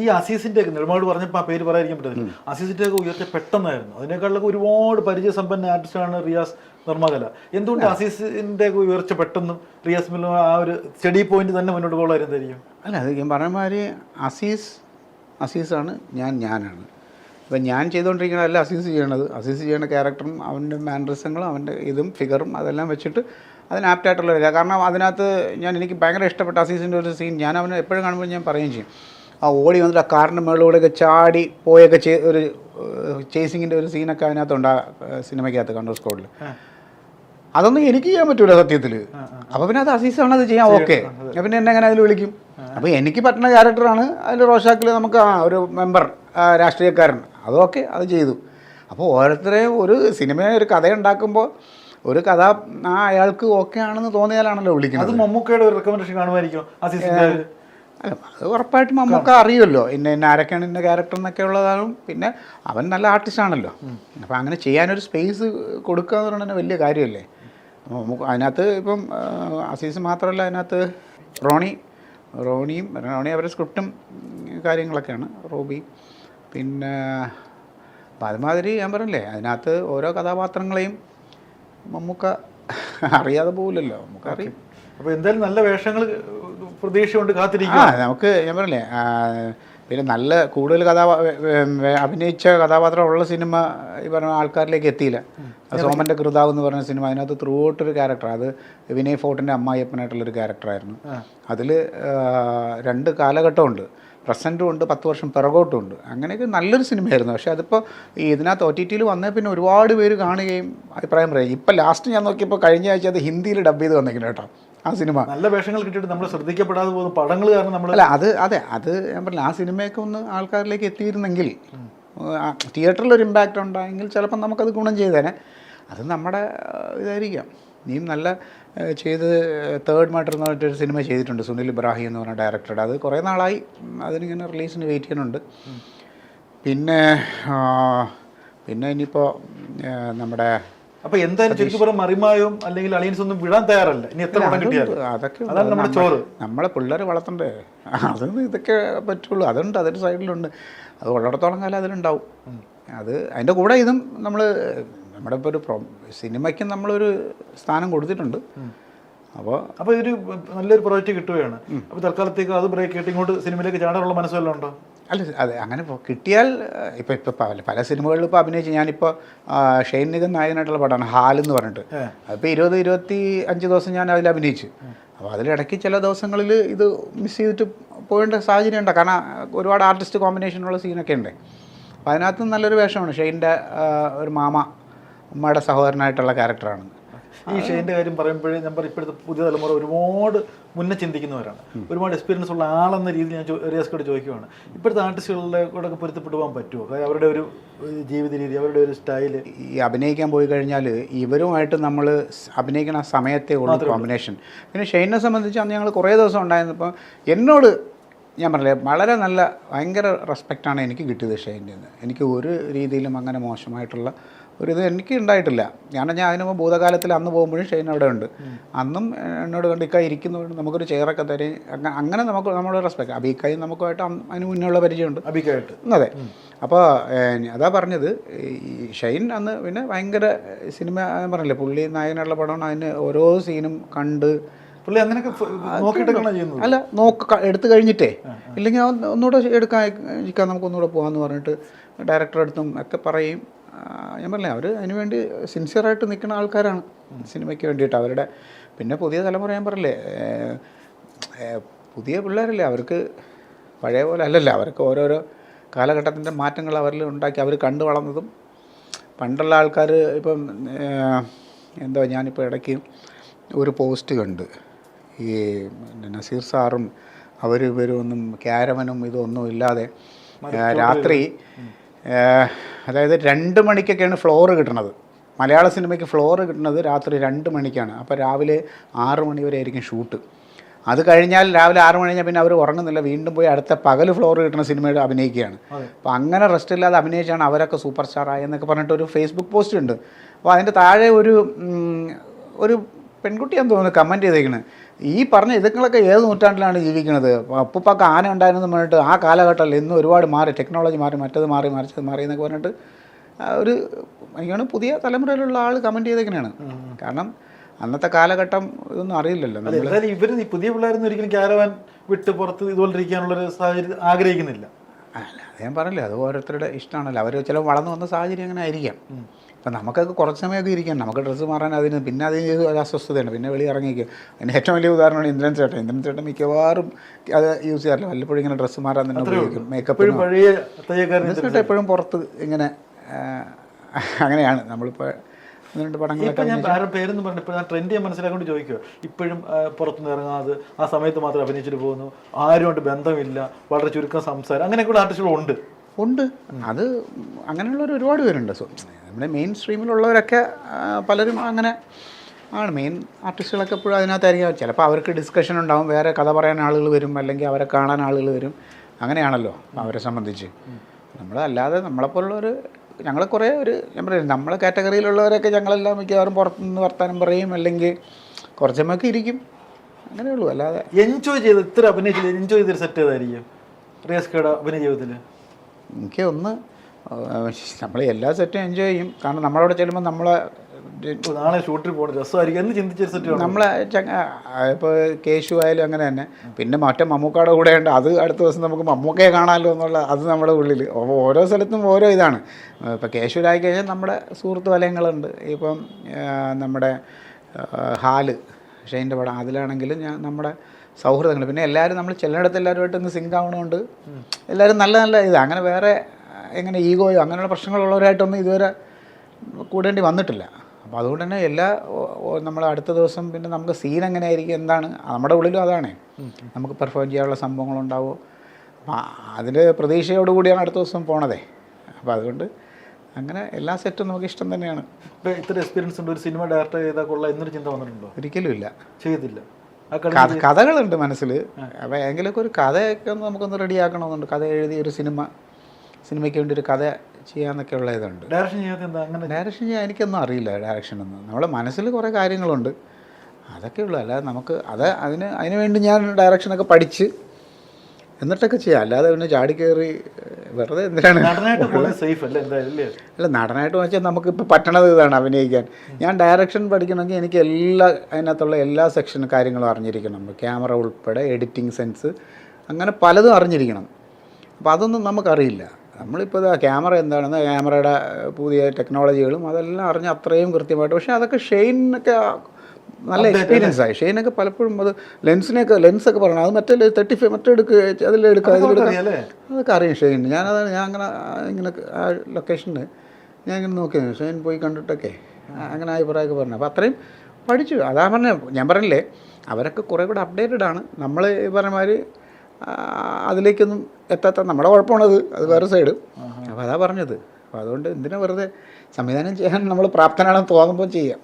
ഈ അസീസിന്റെ ഒക്കെ പറഞ്ഞപ്പോൾ ആ പേര് പറയാതിരിക്കാൻ പറ്റില്ല അസീസിന്റെ ഒക്കെ ഉയർച്ച പെട്ടെന്നായിരുന്നു. അതിനേക്കാളൊക്കെ ഒരുപാട് പരിചയസമ്പന്ന ആർട്ടിസ്റ്റാണ് റിയാസ് നിർമ്മകല. എന്തുകൊണ്ട് അസീസിന്റെ ഒക്കെ ഉയർച്ച പെട്ടെന്നും റിയാസ് മില്ലോ ആ ഒരു സ്റ്റഡി പോയിന്റ് തന്നെ മുന്നോട്ട് പോകാൻ എന്തായിരിക്കും അല്ല അത് ഞാൻ പറഞ്ഞ മാതിരി അസീസ് അസീസാണ് ഞാൻ ഞാനാണ്. ഇപ്പം ഞാൻ ചെയ്തുകൊണ്ടിരിക്കുന്നതല്ല അസീസ് ചെയ്യണത്. അസീസ് ചെയ്യുന്ന ക്യാരക്ടറും അവന്റെ മാനറിസങ്ങളും അവന്റെ ഇതും ഫിഗറും അതെല്ലാം വെച്ചിട്ട് അതിന് ആപ്റ്റായിട്ടുള്ള കാരണം അതിനകത്ത് ഞാൻ എനിക്ക് ഭയങ്കര ഇഷ്ടപ്പെട്ട അസീസിന്റെ ഒരു സീൻ ഞാൻ അവനെ എപ്പോഴും കാണുമ്പോൾ ഞാൻ പറയുകയും ചെയ്യും. ആ ഓടി വന്നിട്ട് ആ കാറിന്റെ മുകളിലൂടെയൊക്കെ ചാടി പോയൊക്കെ ചെയ് ഒരു ചേസിങ്ങിന്റെ ഒരു സീനൊക്കെ അതിനകത്തുണ്ട് ആ സിനിമയ്ക്കകത്ത് കണ്ടോ സ്കോഡിൽ അതൊന്നും എനിക്ക് ചെയ്യാൻ പറ്റൂല സത്യത്തിൽ അപ്പോൾ പിന്നെ അത് അസീസാണ് അത് ചെയ്യാം ഓക്കെ പിന്നെ എന്നെ എങ്ങനെ അതിൽ വിളിക്കും? അപ്പോൾ എനിക്ക് പറ്റുന്ന ക്യാരക്ടറാണ് അതിൽ റോഷാക്കിൽ നമുക്ക് ആ ഒരു മെമ്പർ രാഷ്ട്രീയക്കാരൻ. അതൊക്കെ അത് ചെയ്തു. അപ്പോൾ ഓരോരുത്തരെയും ഒരു സിനിമ ഒരു കഥ ഉണ്ടാക്കുമ്പോൾ ഒരു കഥ ആ അയാൾക്ക് ഓക്കെ ആണെന്ന് തോന്നിയാലാണല്ലോ വിളിക്കുന്നത്. അത് മമ്മൂക്കയുടെ ഒരു റെക്കമെൻഡേഷൻ കാണുമായിരിക്കും അല്ല, അത് ഉറപ്പായിട്ടും നമുക്ക് അറിയുമല്ലോ. ഇന്ന ഇന്ന ആരൊക്കെയാണ് ഇന്ന ക്യാരക്ടർ എന്നൊക്കെ ഉള്ളതാണ് പിന്നെ അവൻ നല്ല ആർട്ടിസ്റ്റ് ആണല്ലോ. അപ്പം അങ്ങനെ ചെയ്യാനൊരു സ്പേസ് കൊടുക്കുക എന്ന് പറയുന്നത് വലിയ കാര്യമല്ലേ? അപ്പോൾ നമുക്ക് അതിനകത്ത് ഇപ്പം അസീസ് മാത്രമല്ല അതിനകത്ത് റോണി റോണിയും റോണി അവരുടെ സ്ക്രിപ്റ്റും കാര്യങ്ങളൊക്കെയാണ് റോബി. പിന്നെ അപ്പം അതുമാതിരി ഞാൻ പറഞ്ഞില്ലേ അതിനകത്ത് ഓരോ കഥാപാത്രങ്ങളെയും മമ്മൂക്ക അറിയാതെ പോകില്ലല്ലോ നമുക്കറിയാം. അപ്പോൾ എന്തായാലും നല്ല വേഷങ്ങൾ പ്രതീക്ഷ കൊണ്ട് ആ നമുക്ക് ഞാൻ പറഞ്ഞില്ലേ പിന്നെ നല്ല കൂടുതൽ കഥാ അഭിനയിച്ച കഥാപാത്രം ഉള്ള സിനിമ ഈ പറഞ്ഞ ആൾക്കാരിലേക്ക് എത്തിയില്ല. സോമന്റെ കൃതാവ് എന്ന് പറഞ്ഞ സിനിമ അതിനകത്ത് ത്രൂ ഔട്ട് ഒരു ക്യാരക്ടർ അത് വിനയ് ഫോർട്ടിന്റെ അമ്മായിയപ്പനായിട്ടുള്ളൊരു ക്യാരക്ടറായിരുന്നു അതിൽ രണ്ട് കാലഘട്ടമുണ്ട്. പ്രസന്റും ഉണ്ട് പത്ത് വർഷം പിറകോട്ടും ഉണ്ട് അങ്ങനെയൊക്കെ നല്ലൊരു സിനിമയായിരുന്നു. പക്ഷേ അതിപ്പോൾ ഈ ഇതിനകത്ത് ഒ ടി ടിയിൽ വന്നേ പിന്നെ ഒരുപാട് പേര് കാണുകയും അഭിപ്രായം പറയുകയും. ഇപ്പം ലാസ്റ്റ് ഞാൻ നോക്കിയപ്പോൾ കഴിഞ്ഞ ആഴ്ച അത് ഹിന്ദിയിൽ ഡബ് ചെയ്ത് വന്നേക്കുന്നു കേട്ടോ. ആ സിനിമ. നല്ല വേഷങ്ങൾ കിട്ടിയിട്ട് നമ്മൾ ശ്രദ്ധിക്കപ്പെടാതെ പോകുന്ന പടങ്ങൾ കാരണം നമ്മൾ അല്ല അത് അതെ അത് ഞാൻ പറഞ്ഞില്ല ആ സിനിമയൊക്കെ ഒന്ന് ആൾക്കാരിലേക്ക് എത്തിയിരുന്നെങ്കിൽ തിയേറ്ററിൽ ഒരു ഇമ്പാക്റ്റ് ഉണ്ടായെങ്കിൽ ചിലപ്പം നമുക്കത് ഗുണം ചെയ്തേനെ. അത് നമ്മുടെ ഇതായിരിക്കാം. നീം നല്ല ചെയ്ത് തേർഡ് മാറ്റർ എന്ന് പറഞ്ഞിട്ടൊരു സിനിമ ചെയ്തിട്ടുണ്ട് സുനിൽ ഇബ്രാഹിം എന്ന് പറഞ്ഞ ഡയറക്ടറുടെ അത് കുറേ നാളായി അതിനിങ്ങനെ റിലീസിന് വെയിറ്റ് ചെയ്യുന്നുണ്ട്. പിന്നെ പിന്നെ ഇനിയിപ്പോൾ നമ്മുടെ അപ്പൊ എന്തായാലും ചുരുക്കി പറഞ്ഞ മറിമായും അല്ലെങ്കിൽ അലയൻസ് ഒന്നും വിടാൻ തയ്യാറല്ല. ഇനി എത്ര പടം കിട്ടിയാലും. അതൊക്കെ അതാണ് നമ്മുടെ ചോറ്. നമ്മളെ പിള്ളേരെ വളർത്തണ്ടേ? അതൊന്നും ഇതൊക്കെ പറ്റുള്ളൂ. അതുണ്ട് അതൊരു സൈഡിലുണ്ട്. അത് ഉള്ളിടത്തോളം കാലം അതിലുണ്ടാവും. അത് അതിന്റെ കൂടെ ഇതും നമ്മൾ നമ്മുടെ ഇപ്പോൾ ഒരു പ്രൊ സിനിമയ്ക്ക് നമ്മളൊരു സ്ഥാനം കൊടുത്തിട്ടുണ്ട്. അപ്പോൾ അപ്പോൾ ഇതൊരു നല്ലൊരു പ്രോജക്റ്റ് കിട്ടുകയാണ്. അപ്പോൾ തൽക്കാലത്തേക്ക് അത് ബ്രേക്ക് കിട്ടി. ഇങ്ങോട്ട് സിനിമയിലേക്ക് ചാടാനുള്ള മനസ്സെല്ലാം ഉണ്ടോ? അല്ല അതെ അങ്ങനെ കിട്ടിയാൽ ഇപ്പോൾ ഇപ്പോൾ പല പല സിനിമകളിലും ഇപ്പോൾ അഭിനയിച്ച് ഞാനിപ്പോൾ ഷെയ്ൻ നിഗം നായകനായിട്ടുള്ള പടമാണ് ഹാൽ എന്ന് പറഞ്ഞിട്ട് അതിപ്പോൾ ഇരുപത് ഇരുപത്തി അഞ്ച് ദിവസം ഞാൻ അതിൽ അഭിനയിച്ചു. അപ്പോൾ അതിലിടയ്ക്ക് ചില ദിവസങ്ങളിൽ ഇത് മിസ് ചെയ്തിട്ട് പോകേണ്ട സാഹചര്യം ഉണ്ട്. കാരണം ഒരുപാട് ആർട്ടിസ്റ്റ് കോമ്പിനേഷനുള്ള സീനൊക്കെ ഉണ്ട്. അപ്പോൾ അതിനകത്ത് നല്ലൊരു വേഷമാണ്. ഷെയ്ന്റെ ഒരു മാമ ഉമ്മയുടെ സഹോദരനായിട്ടുള്ള ക്യാരക്ടറാണ് ഈ ഷെയിന്റെ കാര്യം പറയുമ്പോഴേ ഞാൻ പറയും ഇപ്പോഴത്തെ പുതിയ തലമുറ ഒരുപാട് മുന്നേ ചിന്തിക്കുന്നവരാണ്. ഒരുപാട് എക്സ്പീരിയൻസ് ഉള്ള ആളെന്ന രീതിയിൽ ഞാൻ റിയാസ്കോട് ചോദിക്കുവാണ്. ഇപ്പോഴത്തെ ആർട്ടിസ്റ്റുകളുടെ കൂടെ ഒക്കെ പൊരുത്തപ്പെട്ടു പോകാൻ പറ്റുമോ? കാര്യം അവരുടെ ഒരു ജീവിത രീതി അവരുടെ ഒരു സ്റ്റൈൽ ഈ അഭിനയിക്കാൻ പോയി കഴിഞ്ഞാൽ ഇവരുമായിട്ട് നമ്മൾ അഭിനയിക്കുന്ന ആ സമയത്തെ ഉള്ളൂ കോമ്പിനേഷൻ പിന്നെ ഷെയിനെ സംബന്ധിച്ച് അന്ന് ഞങ്ങൾ കുറേ ദിവസം ഉണ്ടായിരുന്നപ്പോൾ എന്നോട് ഞാൻ പറഞ്ഞില്ലേ വളരെ നല്ല ഭയങ്കര റെസ്പെക്റ്റാണ് എനിക്ക് കിട്ടിയത് ഷെയിന്റെ എനിക്ക് ഒരു രീതിയിലും അങ്ങനെ മോശമായിട്ടുള്ള ഒരു ഇത് എനിക്ക് ഉണ്ടായിട്ടില്ല. ഞാൻ ഞാൻ അതിന് മുമ്പ് ഭൂതകാലത്തിൽ അന്ന് പോകുമ്പോഴും ഷെയ്ൻ അവിടെ ഉണ്ട്. അന്നും എന്നോട് കണ്ട് ഇക്കായി ഇരിക്കുന്നതുകൊണ്ട് നമുക്കൊരു ചെയറൊക്കെ തരും. അങ്ങ- അങ്ങനെ നമുക്ക് നമ്മളൊരു റെസ്പെക്ട് അബീക്കായും നമുക്കുമായിട്ട് അന്ന് അതിന് മുന്നേയുള്ള പരിചയമുണ്ട്. അബിക്കായിട്ട്. അതെ. അപ്പോൾ അതാ പറഞ്ഞത്. ഈ ഷൈൻ അന്ന് പിന്നെ ഭയങ്കര സിനിമ പറഞ്ഞില്ലേ പുള്ളി നായകനുള്ള പടമാണ് അതിന് ഓരോ സീനും കണ്ട്. പുള്ളി അങ്ങനെയൊക്കെ നോക്കിയിട്ടൊക്കെയാണ് അല്ല നോക്ക എടുത്തു കഴിഞ്ഞിട്ടേ. ഇല്ലെങ്കിൽ അവൻ ഒന്നുകൂടെ എടുക്കാൻ നമുക്ക് ഒന്നുകൂടെ പോകാമെന്ന് പറഞ്ഞിട്ട് ഡയറക്ടർ അടുത്തും ഒക്കെ പറയും. ഞാൻ പറഞ്ഞില്ലേ അവർ അതിനുവേണ്ടി സിൻസിയറായിട്ട് നിൽക്കുന്ന ആൾക്കാരാണ് സിനിമയ്ക്ക് വേണ്ടിയിട്ട്. അവരുടെ പിന്നെ പുതിയ തലമുറ ഞാൻ പറഞ്ഞില്ലേ പുതിയ പിള്ളേരല്ലേ അവർക്ക് പഴയ പോലെ അല്ലല്ലോ അവർക്ക് ഓരോരോ കാലഘട്ടത്തിന്റെ മാറ്റങ്ങൾ അവരിൽ ഉണ്ടാക്കി അവർ കണ്ടു വളർന്നതും. പണ്ടുള്ള ആൾക്കാർ ഇപ്പം എന്തോ ഞാനിപ്പോൾ ഇടയ്ക്ക് ഒരു പോസ്റ്റ് കണ്ട്. ഈ നസീർ സാറും അവർ ഇവരും ഒന്നും ക്യാരമനും ഇതൊന്നും ഇല്ലാതെ രാത്രി അതായത് രണ്ട് മണിക്കൊക്കെയാണ് ഫ്ലോർ കിട്ടുന്നത് മലയാള സിനിമയ്ക്ക് ഫ്ലോർ കിട്ടുന്നത് രാത്രി രണ്ട് മണിക്കാണ്. അപ്പോൾ രാവിലെ ആറ് മണി വരെ ആയിരിക്കും ഷൂട്ട് അത് കഴിഞ്ഞാൽ രാവിലെ ആറ് മണി കഴിഞ്ഞാൽ പിന്നെ അവർ ഉറങ്ങുന്നില്ല. വീണ്ടും പോയി അടുത്ത പകൽ ഫ്ലോർ കിട്ടുന്ന സിനിമയിൽ അഭിനയിക്കുകയാണ്. അപ്പോൾ അങ്ങനെ റെസ്റ്റ് ഇല്ലാതെ അഭിനയിച്ചാണ് അവരൊക്കെ സൂപ്പർ സ്റ്റാർ ആയെന്നൊക്കെ പറഞ്ഞിട്ട് ഒരു ഫേസ്ബുക്ക് പോസ്റ്റ് ഉണ്ട്. അപ്പോൾ അതിന്റെ താഴെ ഒരു ഒരു പെൺകുട്ടിയാന്ന് തോന്നുന്നു കമന്റ് ചെയ്തേക്കണ്. ഈ പറഞ്ഞ ഇതുങ്ങളൊക്കെ ഏത് നൂറ്റാണ്ടിലാണ് ജീവിക്കുന്നത്? അപ്പുപ്പൊക്കെ ആന ഉണ്ടായിരുന്നു പറഞ്ഞിട്ട് ആ കാലഘട്ടത്തിൽ ഇന്ന് ഒരുപാട് മാറി ടെക്നോളജി മാറി മറ്റത് മാറി മറിച്ചത് മാറി എന്നൊക്കെ പറഞ്ഞിട്ട് ഒരു എനിക്കാണ് പുതിയ തലമുറയിലുള്ള ആൾ കമന്റ് ചെയ്തേക്കണെയാണ് കാരണം അന്നത്തെ കാലഘട്ടം ഇതൊന്നും അറിയില്ലല്ലോ ഇവർ പുതിയ പിള്ളേരൊന്നും ഒരിക്കലും ക്യാരവാൻ വിട്ട് പുറത്ത് ഇതുപോലെ ഇരിക്കാനുള്ള ഒരു സാഹചര്യം ആഗ്രഹിക്കുന്നില്ല. അല്ല അത് ഞാൻ പറഞ്ഞില്ലേ അത് ഓരോരുത്തരുടെ ഇഷ്ടമാണല്ലോ. അവർ ചില വളർന്നു വന്ന സാഹചര്യം അങ്ങനെ ആയിരിക്കാം. അപ്പം നമുക്കൊക്കെ കുറച്ച് സമയമൊക്കെ ഇരിക്കാം. നമുക്ക് ഡ്രസ്സ് മാറാൻ അതിന് പിന്നെ അതിന് ഒരു അസ്വസ്ഥതയാണ് പിന്നെ വെളി ഇറങ്ങിക്കും അതിന് ഏറ്റവും വലിയ ഉദാഹരണമാണ് ഇന്ദ്രൻ ചേട്ടൻ. ഇന്ദ്രൻ ചേട്ടൻ മിക്കവാറും അത് യൂസ് ചെയ്യാറില്ല. വല്ലപ്പോഴും ഇങ്ങനെ ഡ്രസ്സ് മാറാൻ തന്നെ ഉപയോഗിക്കും. മേക്കപ്പ് ഇന്ദ്രൻ ചേട്ടൻ എപ്പോഴും പുറത്ത് ഇങ്ങനെ അങ്ങനെയാണ്. നമ്മളിപ്പോൾ രണ്ട് ഞാൻ ആരുടെ പേരെന്ന് പറഞ്ഞു ഇപ്പൊ ഞാൻ ട്രെൻഡ് ഞാൻ മനസ്സിലാക്കൊണ്ട് ചോദിക്കുക ഇപ്പോഴും പുറത്തുനിന്ന് ഇറങ്ങാതെ ആ സമയത്ത് മാത്രം അഭിനയിച്ചിട്ട് പോകുന്നു. ആരുമായിട്ട് ബന്ധമില്ല. വളരെ ചുരുക്കം സംസാരം. അങ്ങനെയൊക്കെയുള്ള ആർട്ടിസ്റ്റുകൾ ഉണ്ട്. ഉണ്ട്. അത് അങ്ങനെയുള്ളവർ ഒരുപാട് പേരുണ്ട്. സോ നമ്മുടെ മെയിൻ സ്ട്രീമിലുള്ളവരൊക്കെ പലരും അങ്ങനെ ആണ്. മെയിൻ ആർട്ടിസ്റ്റുകളൊക്കെ എപ്പോഴും അതിനകത്തായിരിക്കും. ചിലപ്പോൾ അവർക്ക് ഡിസ്കഷൻ ഉണ്ടാവും. വേറെ കഥ പറയാൻ ആളുകൾ വരും. അല്ലെങ്കിൽ അവരെ കാണാൻ ആളുകൾ വരും. അങ്ങനെയാണല്ലോ അവരെ സംബന്ധിച്ച്. നമ്മൾ അല്ലാതെ നമ്മളെപ്പോലുള്ളവർ ഞങ്ങൾ കുറേ ഒരു ഞാൻ പറയുന്നത് നമ്മളെ കാറ്റഗറിയിലുള്ളവരൊക്കെ ഞങ്ങളെല്ലാം മിക്കവാറും പുറത്തുനിന്ന് വർത്താനം പറയും അല്ലെങ്കിൽ കുറച്ചമ്മയൊക്കെ ഇരിക്കും. അങ്ങനെ അങ്ങനെയുള്ളൂ അല്ലാതെ എൻജോയ് ചെയ്ത് ഇത്ര അഭിനയിച്ചത് എൻജോയ് ചെയ്തൊരു സെറ്റ് ഏതായിരിക്കും? റിയാസ് കേട അഭിനയ ജീവിതത്തിൽ എനിക്ക് ഒന്ന് നമ്മൾ എല്ലാ സെറ്റും എൻജോയ് ചെയ്യും. കാരണം നമ്മളവിടെ ചെല്ലുമ്പോൾ നമ്മളെ നാളെ ഷൂട്ടിൽ പോകണം രസമായിരിക്കും. എന്ന് ചിന്തിച്ചൊരു സെറ്റ് നമ്മളെ ഇപ്പോൾ കേശു ആയാലും അങ്ങനെ തന്നെ. പിന്നെ മറ്റേ മമ്മൂക്കയുടെ കൂടെ ഉണ്ട്. അത് അടുത്ത ദിവസം നമുക്ക് മമ്മൂക്കയെ കാണാമല്ലോ എന്നുള്ള അത് നമ്മുടെ ഉള്ളിൽ ഓരോ സ്ഥലത്തും ഓരോ ഇതാണ്. ഇപ്പോൾ കേശുരായി കഴിഞ്ഞാൽ നമ്മുടെ സുഹൃത്ത് വലയങ്ങളുണ്ട്. ഇപ്പം നമ്മുടെ ഹാൽ ഷെയിന്റെ പടം. അതിലാണെങ്കിലും ഞാൻ നമ്മുടെ സൗഹൃദങ്ങൾ. പിന്നെ എല്ലാവരും നമ്മൾ ചെല്ലിടത്ത് എല്ലാവരുമായിട്ട് ഒന്ന് സിങ്ക് ആവണമുണ്ട് എല്ലാവരും നല്ല നല്ല ഇത്. അങ്ങനെ വേറെ എങ്ങനെ ഈഗോയോ അങ്ങനെയുള്ള പ്രശ്നങ്ങളുള്ളവരായിട്ടൊന്നും ഇതുവരെ കൂടേണ്ടി വന്നിട്ടില്ല. അപ്പോൾ അതുകൊണ്ട് തന്നെ എല്ലാ നമ്മൾ അടുത്ത ദിവസം പിന്നെ നമുക്ക് സീൻ എങ്ങനെ ആയിരിക്കും എന്താണ് നമ്മുടെ ഉള്ളിലും അതാണ്. നമുക്ക് പെർഫോം ചെയ്യാനുള്ള സംഭവങ്ങളുണ്ടാവുമോ അപ്പം അതിന്റെ പ്രതീക്ഷയോടുകൂടിയാണ് അടുത്ത ദിവസം പോണതേ. അപ്പോൾ അതുകൊണ്ട് അങ്ങനെ എല്ലാ സെറ്റും നമുക്ക് ഇഷ്ടം തന്നെയാണ്. ഇത്ര എക്സ്പീരിയൻസ് ഉണ്ട് ഒരു സിനിമ ഡയറക്ടർ ചെയ്താൽ കൊള്ളാം എന്നൊരു ചിന്ത വന്നിട്ടുണ്ടോ? ഒരിക്കലും ഇല്ല. ചെയ്തില്ല. കഥകളുണ്ട് മനസ്സിൽ. അപ്പോൾ എങ്കിലൊക്കെ ഒരു കഥയൊക്കെ ഒന്ന് നമുക്കൊന്ന് റെഡിയാക്കണമെന്നുണ്ട് കഥ എഴുതി ഒരു സിനിമ സിനിമയ്ക്ക് വേണ്ടി ഒരു കഥ ചെയ്യാന്നൊക്കെ ഉള്ള ഇതുണ്ട് ഡയറക്ഷൻ ചെയ്യാത്ത എന്താ? അങ്ങനെ ഡയറക്ഷൻ ചെയ്യാൻ എനിക്കൊന്നും അറിയില്ല ഡയറക്ഷൻ ഡയറക്ഷനൊന്നും നമ്മുടെ മനസ്സിൽ കുറേ കാര്യങ്ങളുണ്ട്. അതൊക്കെ ഉള്ളൂ. അല്ലാതെ നമുക്ക് അത് അതിന് അതിന് വേണ്ടി ഞാൻ ഡയറക്ഷനൊക്കെ പഠിച്ച് എന്നിട്ടൊക്കെ ചെയ്യാം. അല്ലാതെ പിന്നെ ചാടി കയറി വെറുതെ എന്തിനാണ്? അല്ല നടനായിട്ട് വെച്ചാൽ നമുക്കിപ്പോൾ പറ്റണത് ഇതാണ് അഭിനയിക്കാൻ. ഞാൻ ഡയറക്ഷൻ പഠിക്കണമെങ്കിൽ എനിക്ക് എല്ലാ അതിനകത്തുള്ള എല്ലാ സെക്ഷൻ കാര്യങ്ങളും അറിഞ്ഞിരിക്കണം. ക്യാമറ ഉൾപ്പെടെ എഡിറ്റിംഗ് സെൻസ് അങ്ങനെ പലതും അറിഞ്ഞിരിക്കണം. അപ്പോൾ അതൊന്നും നമുക്കറിയില്ല. നമ്മളിപ്പോൾ ക്യാമറ എന്താണെന്ന് ക്യാമറയുടെ പുതിയ ടെക്നോളജികളും അതെല്ലാം അറിഞ്ഞ് അത്രയും കൃത്യമായിട്ട്. പക്ഷേ അതൊക്കെ ഷെയിനൊക്കെ നല്ല എക്സ്പീരിയൻസ് ആയി. ഷെയിനൊക്കെ പലപ്പോഴും അത് ലെൻസിനെയൊക്കെ ലെൻസൊക്കെ പറയണം അത് മറ്റേ തേർട്ടി ഫൈവ് മറ്റേ എടുക്കുക അതിലെടുക്കുക ഇതിലെടുക്കുക അറിയാലേ അതൊക്കെ അറിയാം ഷെയിൻ ഞാനതാണ് ഞാൻ അങ്ങനെ ഇങ്ങനെ ആ ലൊക്കേഷനിൽ ഞാൻ ഇങ്ങനെ നോക്കിയത്. ഷെയിൻ പോയി കണ്ടിട്ടൊക്കെ അങ്ങനെ അഭിപ്രായമൊക്കെ പറഞ്ഞു. അപ്പോൾ അത്രയും പഠിച്ചു. അതാ പറഞ്ഞ ഞാൻ പറഞ്ഞില്ലേ അവരൊക്കെ കുറേ കൂടെ അപ്ഡേറ്റഡ് ആണ്. നമ്മൾ ഈ പറഞ്ഞ മാതിരി അതിലേക്കൊന്നും എത്താത്ത നമ്മുടെ കുഴപ്പമാണത്. അത് വേറെ സൈഡ് അപ്പോൾ അതാ പറഞ്ഞത്. അപ്പോൾ അതുകൊണ്ട് എന്തിനാ വെറുതെ സംവിധാനം ചെയ്യാൻ നമ്മൾ പ്രാപ്തനാണെന്ന് തോന്നുമ്പോൾ ചെയ്യാം.